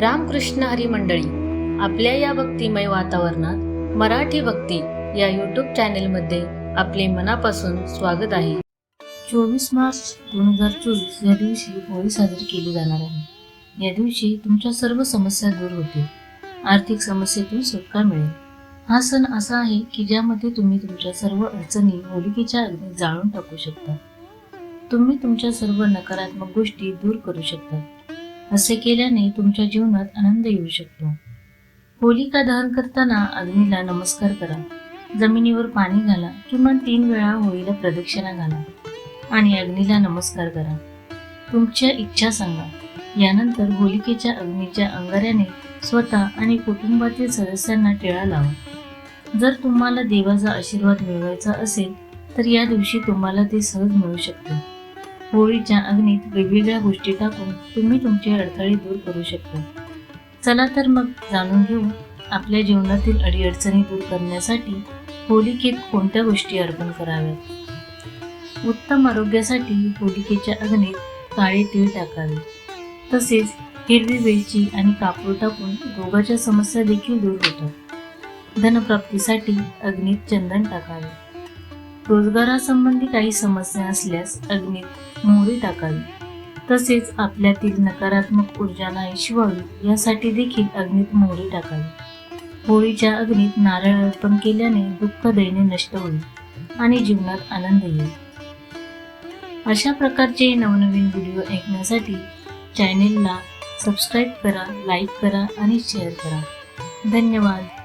रामकृष्ण हरी मंडळी आपल्या या भक्तिमय वातावरणात मराठी भक्ती या यूट्यूब चॅनेलमध्ये आपले मनापासून स्वागत आहे. चोवीस मार्च दोन हजार चोवीस या दिवशी होळी साजरी केली जाणार आहे. या दिवशी तुमच्या सर्व समस्या दूर होतील. आर्थिक समस्येतून सुटका मिळेल. हा सण असा आहे की ज्यामध्ये तुम्ही तुमच्या सर्व अडचणी होलिकेच्या अग्नीत जाळून टाकू शकता. तुम्ही तुमच्या सर्व नकारात्मक गोष्टी दूर करू शकता. असे केल्याने तुमच्या जीवनात आनंद येऊ शकतो. होलिका दहन करताना अग्नीला नमस्कार करा. जमिनीवर पाणी घाला. किंवा तीन वेळा होळीला प्रदक्षिणा घाला आणि अग्नीला नमस्कार करा. तुमच्या इच्छा सांगा. यानंतर होलिकेच्या अग्नीच्या अंगाऱ्याने स्वतः आणि कुटुंबातील सदस्यांना टिळा लावा. जर तुम्हाला देवाचा आशीर्वाद मिळवायचा असेल तर या दिवशी तुम्हाला ते सहज मिळू शकते. होळीच्या अग्नीत वेगवेगळ्या गोष्टी टाकून तुम्ही तुमचे अडथळे दूर करू शकता. चला तर मग जाणून घेऊ आपल्या जीवनातील अडीअडचणी दूर करण्यासाठी होलिकेत कोणत्या गोष्टी अर्पण कराव्यात? उत्तम आरोग्यासाठी होलिकेच्या अग्नीत काळे तीळ टाकावे. तसेच हिरवी वेलची आणि कापूर टाकून रोगाच्या समस्या देखील दूर होतात. धनप्राप्तीसाठी अग्नीत चंदन टाकावे. रोजगारासंबंधी काही समस्या असल्यास अग्नीत मोहरी टाकावी. तसेच आपल्यातील नकारात्मक ऊर्जा नाहीशी व्हावी यासाठी देखील अग्नीत मोहरी टाकावी. होळीच्या अग्नीत नारळ अर्पण केल्याने दुःख दैन्य नष्ट होईल आणि जीवनात आनंद येईल. अशा प्रकारचे नवनवीन व्हिडिओ ऐकण्यासाठी चॅनेलला सबस्क्राईब करा लाईक करा आणि शेअर करा. धन्यवाद.